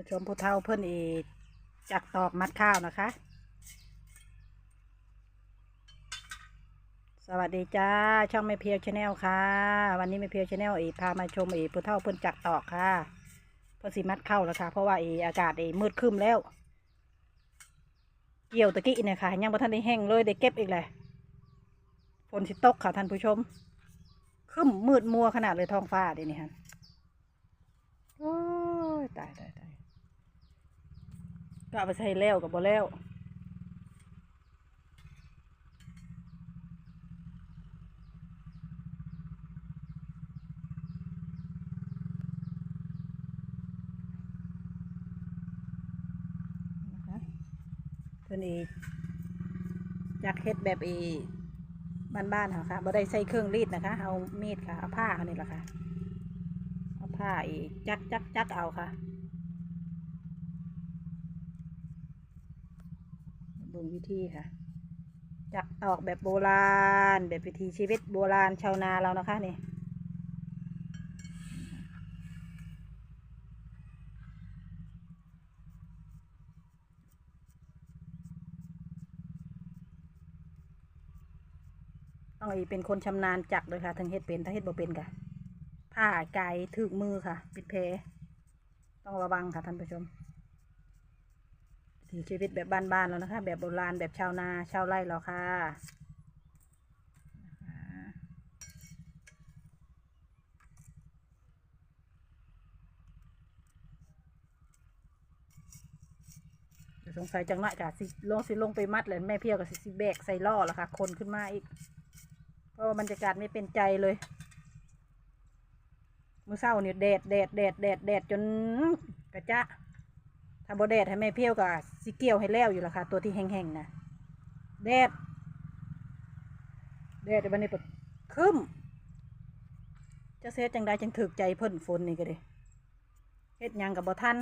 มาชมผู้เฒ่าเพื่อนอีจากตอกมัดข้าวนะคะ สวัสดีจ้า ช่องไม่เพียวชาแนลค่ะ วันนี้ไม่เพียวชาแนลอีพามาชมอีผู้เฒ่าเพื่อนจักตอกค่ะ เพื่อสิมัดข้าแล้วค่ะ เพราะว่าอีอากาศอีมืดครึ้มแล้ว เกี่ยวตะกี้เนี่ยค่ะ ยังบ่ทันได้แห้งเลยได้เก็บอีกเลยฝนสิตกค่ะท่านผู้ชมครึ้มมืดมัวขนาดเลยท้องฟ้าเดี๋ยวนี้ฮะโอ้ยตายตายตาย ก็เอาไปใส่แล้วกับบ่แล้วนะคะเพื่อนอีอยากเฮ็ดแบบอีบ้านๆเหรอคะบ่ได้ใส่เครื่องรีดนะคะ เอามีดค่ะ เอาผ้าอันนี้แหละค่ะ เอาผ้าอีจักจักจักเอาค่ะ บิ่งวิธีค่ะ จักตอกแบบโบราณ แบบวิถีชีวิตโบราณชาวนาเรานะคะนี่ต้องอีเป็นคนชำนาญจักเลยค่ะทั้งเฮ็ดเป็นถ้าเฮ็ดบ่เป็นค่ะผ้าไก่ถึกมือค่ะ ปิดแผลต้องระวังค่ะท่านผู้ชม ชีวิตแบบบ้านๆแล้วนะคะ แบบโบราณแบบชาวนาชาวไร่เราค่ะเดี๋ยวสงสัยจังหน่อยค่ะสิลงสิลงไปมัดเลยแม่เพียวกับสิสิแบกใส่ล่อล้วค่ะ คนขึ้นมาอีก เพราะว่าบรรยากาศไม่เป็นใจเลย มือเช้าเนี่ยแดดแดดแดดแดดแดดจนกระจะ ถ้าบ่แดดให้แม่เพี้ยวก็สิเกี่ยวให้แล้วอยู่ละค่ะ ตัวที่แห้งๆนะแดดแดดเดี๋ยววันนี้ปดคึมจะเสียจังใดจังถึกใจเพิ่นฝนนี่ก็เด้เฮ็ดยังกับบ่ทัน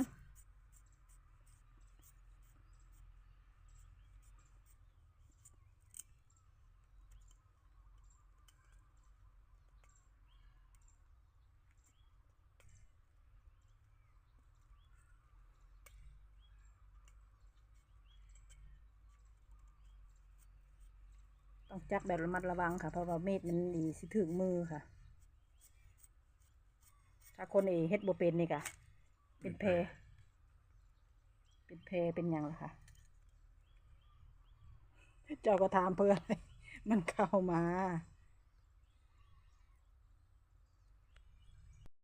ต้องจักแบบระมัดระวังค่ะ เพราะว่ามีดมันดีสิถึงมือค่ะ ถ้าคนเอเฮ็ดบ่เป็นนี่กะเป็นแพรเป็นแพรเป็นหยังล่ะค่ะ เจ้าก็ถามเพื่ออะไร มันเข้ามา